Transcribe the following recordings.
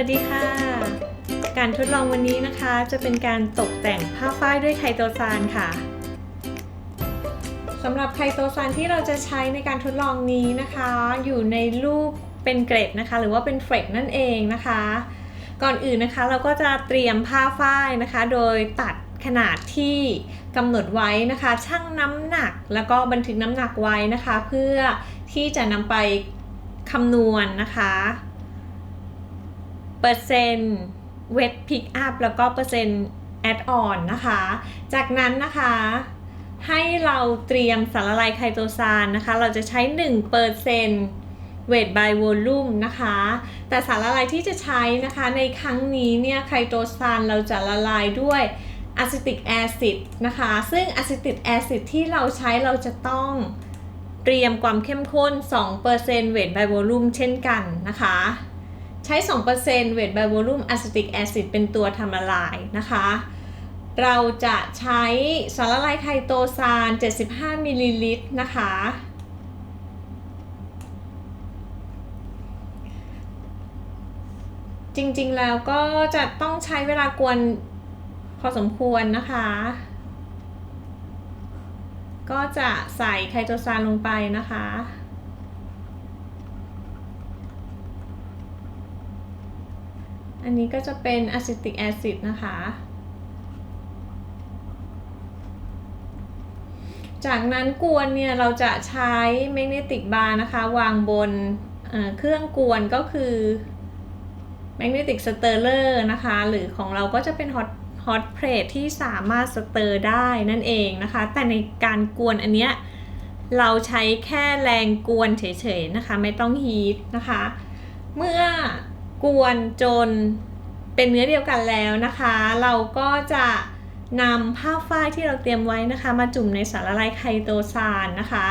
วัสดีค่ะ การทดลองวันนี้นะคะ จะเป็นการตกแต่งผ้าฝ้ายด้วยไคโตซานค่ะสำหรับไคโตซานที่เราจะใช้ในการทดลองนี้นะคะ อยู่ในรูปเป็นเกรดนะคะ หรือว่าเป็นเฟรกนั่นเองนะคะ ก่อนอื่นนะคะเราก็จะเตรียมผ้าฝ้ายนะคะ โดยตัดขนาดที่กำหนดไว้นะคะ ชั่งน้ำหนักแล้วก็บันทึกน้ำหนักไว้นะคะ เพื่อที่จะนำไปคำนวณนะคะ ปอร์เซ็นต์เวทพิกอัพแล้วก็เปอร์เซ็นต์แอดออนนะคะ จากนั้นนะคะให้เราเตรียมสารละลายไคโตซานนะคะ เราจะใช้1เปอร์เซ็นต์เวท by volume นะคะ แต่สารละลายที่จะใช้นะคะในครั้งนี้เนี่ยไคโตซานเราจะละลายด้วยอะซิติกแอซิดนะคะ ซึ่งอะซิติกแอซิดที่เราใช้เราจะต้องเตรียมความเข้มข้น 2%เวท by volume เช่นกันนะคะ ใช้2%เวท by volume acetic acid เป็นตัวทำละลายนะคะ เราจะใช้สารละลายไคโตซาน 75 มิลลิลิตรนะคะ จริงๆแล้วก็จะต้องใช้เวลากวนพอสมควรนะคะ ก็จะใส่ไคโตซานลงไปนะคะ อันนี้ก็จะเป็นอะซิติกแอซิดนะคะ จากนั้นกวนเนี่ยเราจะใช้แมกเนติกบาร์นะคะ วางบนเครื่องกวนก็คือแมกเนติกสเตอร์เลอร์นะคะ หรือของเราก็จะเป็นฮอตฮอตเพลทที่สามารถสเตอร์ได้นั่นเองนะคะ แต่ในการกวนอันเนี้ยเราใช้แค่แรงกวนเฉยๆนะคะ ไม่ต้องฮีทนะคะ เมื่อ กวนจนเป็นเนื้อเดียวกันแล้วนะคะ เราก็จะนำผ้าฝ้ายที่เราเตรียมไว้นะคะ มาจุ่มในสารละลายไคโตซานนะคะ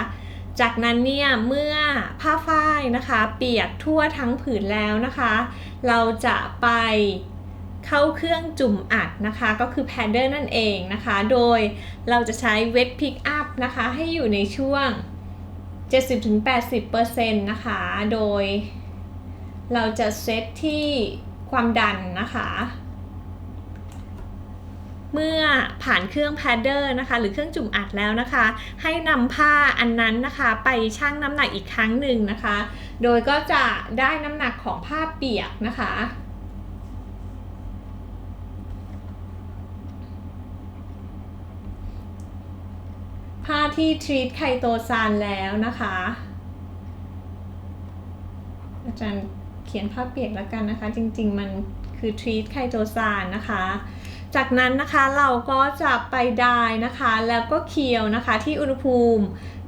จากนั้นเนี่ยเมื่อผ้าฝ้ายนะคะ เปียกทั่วทั้งผืนแล้วนะคะ เราจะไปเข้าเครื่องจุ่มอัดนะคะ ก็คือแพดเดอร์นั่นเองนะคะ โดยเราจะใช้เวทพิกอัพนะคะ ให้อยู่ในช่วง 70-80%นะคะ โดย เราจะเซตที่ความดันนะคะ เมื่อผ่านเครื่องแพดเดอร์นะคะ หรือเครื่องจุ่มอัดแล้วนะคะ ให้นำผ้าอันนั้นนะคะ ไปชั่งน้ำหนักอีกครั้งหนึ่งนะคะ โดยก็จะได้น้ำหนักของผ้าเปียกนะคะผ้าที่ทรีตไคโตซานแล้วนะคะ อาจารย์ ขียนผ้าเปียกแล้วกันนะคะ จริงๆ มันคือทรีตไคโตซานนะคะ จากนั้นนะคะเราก็จะไปดายนะคะ แล้วก็เคียวนะคะที่อุณหภูมิ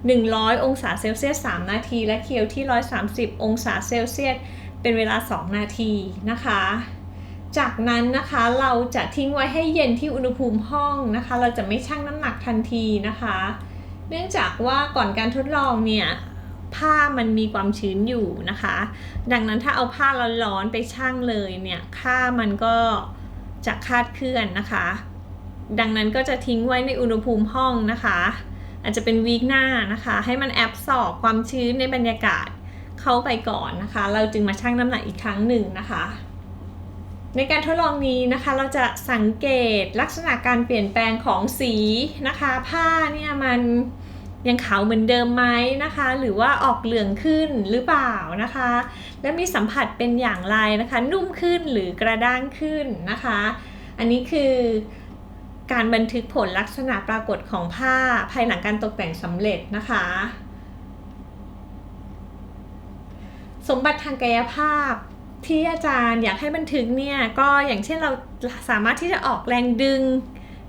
100 องศาเซลเซียส 3 นาที และเคียวที่ 130 องศาเซลเซียส เป็นเวลา 2 นาทีนะคะ จากนั้นนะคะเราจะทิ้งไว้ให้เย็นที่อุณหภูมิห้องนะคะ เราจะไม่ชั่งน้ำหนักทันทีนะคะ เนื่องจากว่าก่อนการทดลองเนี่ย ผ้ามันมีความชื้นอยู่นะคะ ดังนั้นถ้าเอาผ้าร้อนๆไปชั่งเลยเนี่ยค่ามันก็จะคาดเคลื่อนนะคะ ดังนั้นก็จะทิ้งไว้ในอุณหภูมิห้องนะคะ อาจจะเป็นวีคหน้านะคะ ให้มันแอบสอบความชื้นในบรรยากาศเข้าไปก่อนนะคะ เราจึงมาชั่งน้ำหนักอีกครั้งหนึ่งนะคะ ในการทดลองนี้นะคะเราจะสังเกตลักษณะการเปลี่ยนแปลงของสีนะคะ ผ้าเนี่ยมัน ยังขาวเหมือนเดิมไหมนะคะ หรือว่าออกเหลืองขึ้นหรือเปล่านะคะ และมีสัมผัสเป็นอย่างไรนะคะ นุ่มขึ้นหรือกระด้างขึ้นนะคะ อันนี้คือการบันทึกผลลักษณะปรากฏของผ้าภายหลังการตกแต่งสำเร็จนะคะ สมบัติทางกายภาพที่อาจารย์อยากให้บันทึกเนี่ยก็อย่างเช่นเราสามารถที่จะออกแรงดึง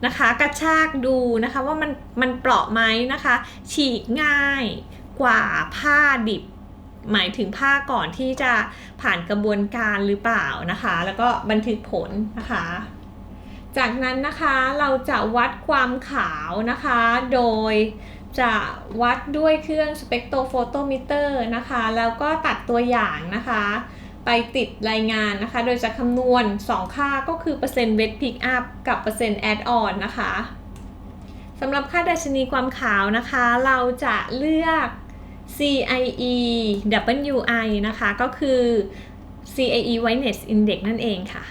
นะคะกระชากดูนะคะว่ามันมันเปราะไหมนะคะ ฉีกง่ายกว่าผ้าดิบ หมายถึงผ้าก่อนที่จะผ่านกระบวนการหรือเปล่านะคะ แล้วก็บันทึกผลนะคะ จากนั้นนะคะเราจะวัดความขาวนะคะ โดยจะวัดด้วยเครื่องสเปกโตโฟโตมิเตอร์นะคะ แล้วก็ตัดตัวอย่างนะคะ ไปติดรายงานนะคะ โดยจะคำนวณ 2 ค่าก็คือเปอร์เซ็นต์เวทพิกอัพกับเปอร์เซ็นต์แอดออนนะคะสำหรับค่าดัชนีความขาวนะคะ เราจะเลือก CIE WI นะคะ ก็คือ CIE Whiteness Index นั่นเองค่ะ